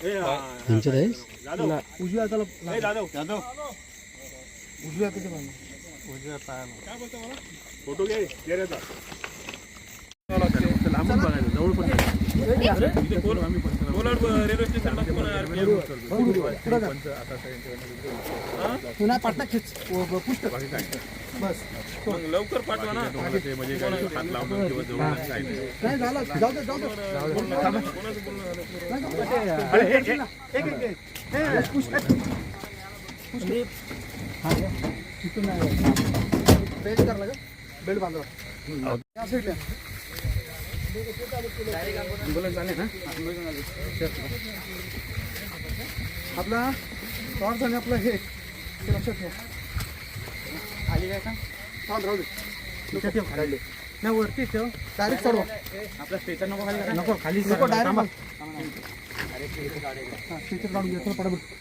હિંચડ ના ઉજવા તલબ એ દાદો દાદો ઉજવા કે જવાનું ઉજવા પાયા ફોટો કે रेल्वे पुन्हा पाटणा खेच पुस्तक बस लवकर पाठवा ना म्हणजे काय झालं जाऊ दे जाऊ दे पुस्तक. तिथून. बेल्ट करा लागेल. बेल्ट बांधा या साईडला. आपला टॉर्च आणि आपलं हे ते लक्षात ठेवा. खाली काय का चाल राहू दे. ठेव खाली. नाही वरती ठेव. डायरेक्ट चढवा. आपला स्टेशन नको खाली नको खाली नको डायरेक्ट स्टेशन काढून घे चल पटापट